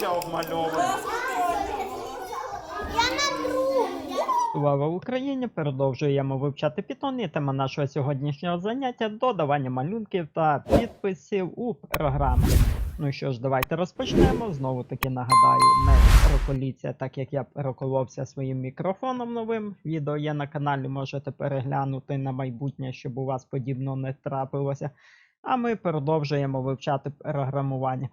обличчя обмальоване. Я на другу. Слава Україні! Продовжуємо вивчати Python і тема нашого сьогоднішнього заняття додавання малюнків та підписів у програму. Ну що ж, давайте розпочнемо. Знову таки нагадаю, не проколіться, так як я проколовся своїм мікрофоном новим. Відео є на каналі, можете переглянути на майбутнє, щоб у вас подібно не трапилося. А ми продовжуємо вивчати програмування.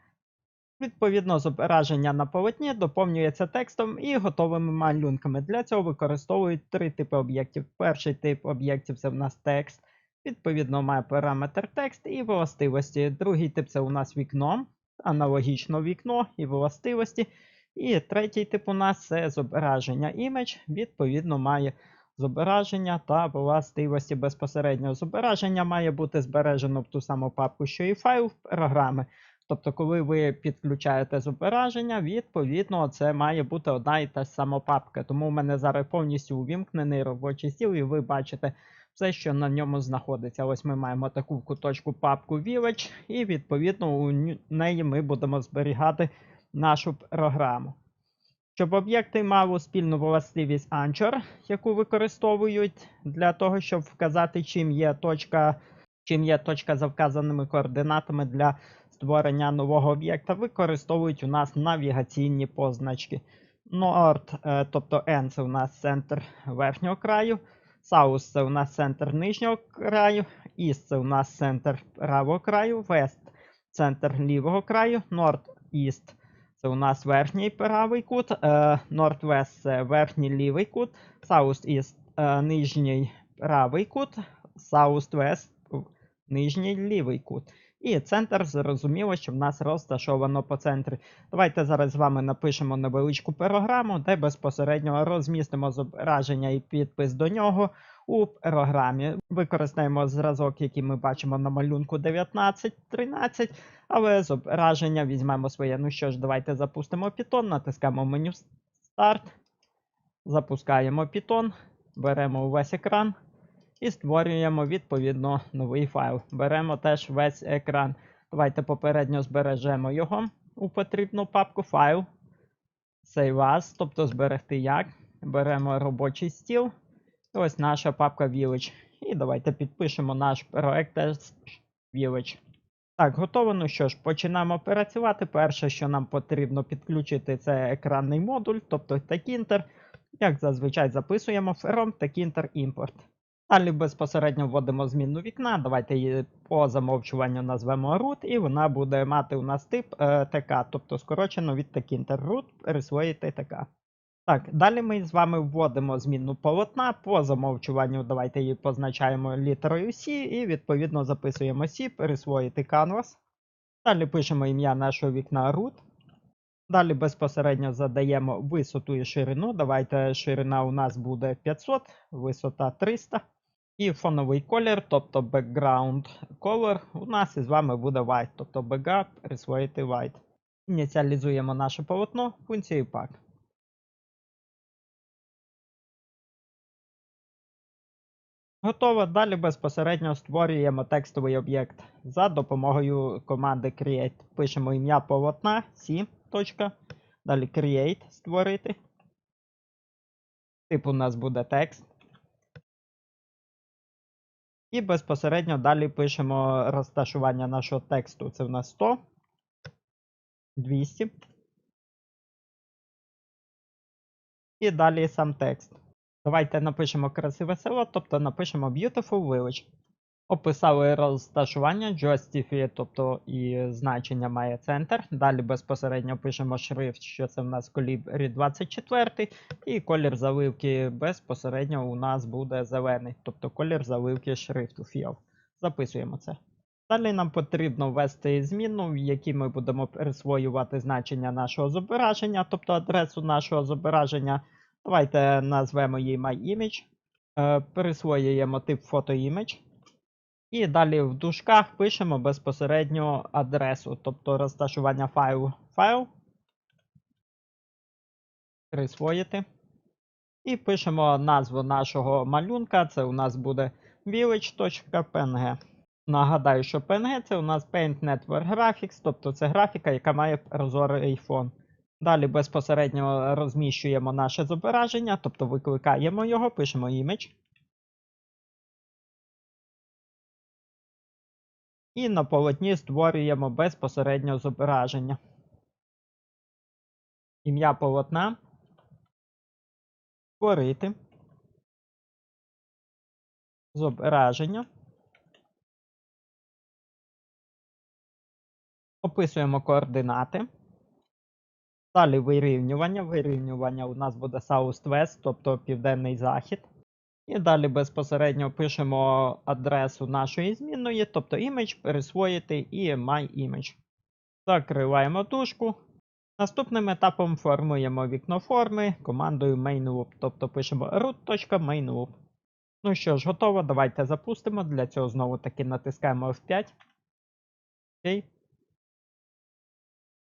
Відповідно, зображення на полотні доповнюється текстом і готовими малюнками. Для цього використовують три типи об'єктів. Перший тип об'єктів це в нас текст. Відповідно, має параметр текст і властивості. Другий тип це у нас вікно, аналогічно вікно і властивості. І третій тип у нас це зображення image, відповідно, має зображення та властивості безпосередньо. Зображення має бути збережено в ту саму папку, що і файл програми. Тобто, коли ви підключаєте зображення, відповідно, це має бути одна і та ж сама папка. Тому в мене зараз повністю увімкнений робочий стіл, і ви бачите все, що на ньому знаходиться. Ось ми маємо таку куточку папку Village, і відповідно у неї ми будемо зберігати нашу програму. Щоб об'єкти мали спільну властивість Anchor, яку використовують для того, щоб вказати, чим є точка, чим є точка за вказаними координатами для створення нового об'єкта, використовують у нас навігаційні позначки. Nord, е, тобто N це у нас центр верхнього краю, South це у нас центр нижнього краю, East це у нас центр правого краю, West центр лівого краю, North East це у нас верхній правий кут, е, Northwest це верхній лівий кут, South East е, нижній правий кут, South West нижній лівий кут. І центр зрозуміло, що в нас розташовано по центрі. Давайте зараз з вами напишемо невеличку програму, де безпосередньо розмістимо зображення і підпис до нього у програмі. Використаємо зразок, який ми бачимо на малюнку 19.13, але зображення візьмемо своє. Ну що ж, давайте запустимо Python, натискаємо меню Старт, запускаємо Python, беремо увесь екран. І створюємо відповідно новий файл. Беремо теж весь екран. Давайте попередньо збережемо його у потрібну папку файл. Save as, тобто зберегти як. Беремо робочий стіл. І ось наша папка Village. І давайте підпишемо наш проект Village. Так, готово. Ну що ж, починаємо працювати. Перше, що нам потрібно підключити, це екранний модуль, тобто Tekinter. Як зазвичай записуємо from Tekinter Import. Далі безпосередньо вводимо змінну вікна. Давайте її по замовчуванню назвемо root, і вона буде мати у нас тип е, ТК, тобто скорочено від Tekinter root присвоїти ТК. Так, далі ми з вами вводимо змінну полотна. По замовчуванню давайте її позначаємо літерою C і відповідно записуємо C, присвоїти canvas. Далі пишемо ім'я нашого вікна root. Далі безпосередньо задаємо висоту і ширину. Давайте ширина у нас буде 500, висота 300. І фоновий колір, тобто background color, у нас із вами буде white, тобто backup присвоїти white. Ініціалізуємо наше полотно функцією pack. Готово. Далі безпосередньо створюємо текстовий об'єкт за допомогою команди create. Пишемо ім'я полотна C. Далі create створити. Тип у нас буде текст. І безпосередньо далі пишемо розташування нашого тексту. Це в нас 100, 200. І далі сам текст. Давайте напишемо красиве село, тобто напишемо Beautiful Village. Описали розташування Justify, тобто і значення має центр. Далі безпосередньо пишемо шрифт, що це в нас колібрі 24, і колір заливки безпосередньо у нас буде зелений, тобто колір заливки шрифту Fill. Записуємо це. Далі нам потрібно ввести зміну, в якій ми будемо присвоювати значення нашого зображення, тобто адресу нашого зображення. Давайте назвемо її MyImage. Е, Присвоюємо тип PhotoImage. І далі в дужках пишемо безпосередньо адресу, тобто розташування файлу. Файл. Присвоїти. І пишемо назву нашого малюнка. Це у нас буде village.png. Нагадаю, що PNG це у нас Paint Network Graphics, тобто це графіка, яка має прозорий фон. Далі безпосередньо розміщуємо наше зображення, тобто викликаємо його, пишемо імідж. І на полотні створюємо безпосередньо зображення. Ім'я полотна. Створити. Зображення. Описуємо координати. Далі вирівнювання. Вирівнювання у нас буде South-West, тобто південний захід. І далі безпосередньо пишемо адресу нашої змінної, тобто image, присвоїти і myImage. Закриваємо тушку. Наступним етапом формуємо вікно форми командою mainloop, тобто пишемо root.mainloop. Ну що ж, готово. Давайте запустимо. Для цього знову таки натискаємо F5. Окей.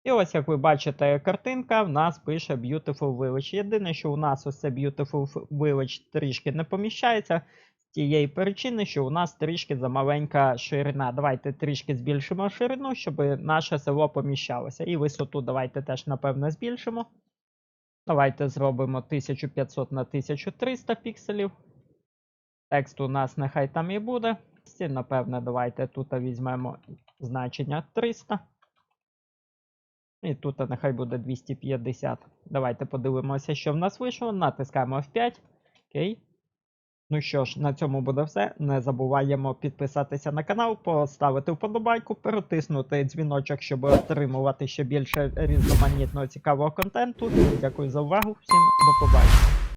І ось, як ви бачите, картинка в нас пише Beautiful Village. Єдине, що у нас ось це Beautiful Village трішки не поміщається з тієї причини, що у нас трішки замаленька ширина. Давайте трішки збільшимо ширину, щоб наше село поміщалося. І висоту давайте теж, напевно, збільшимо. Давайте зробимо 1500 на 1300 пікселів. Текст у нас нехай там і буде. Напевне, давайте тут візьмемо значення 300. І тут нехай буде 250. Давайте подивимося, що в нас вийшло. Натискаємо F5. Окей. Ну що ж, на цьому буде все. Не забуваємо підписатися на канал, поставити вподобайку, перетиснути дзвіночок, щоб отримувати ще більше різноманітного цікавого контенту. Дякую за увагу. Всім до побачення.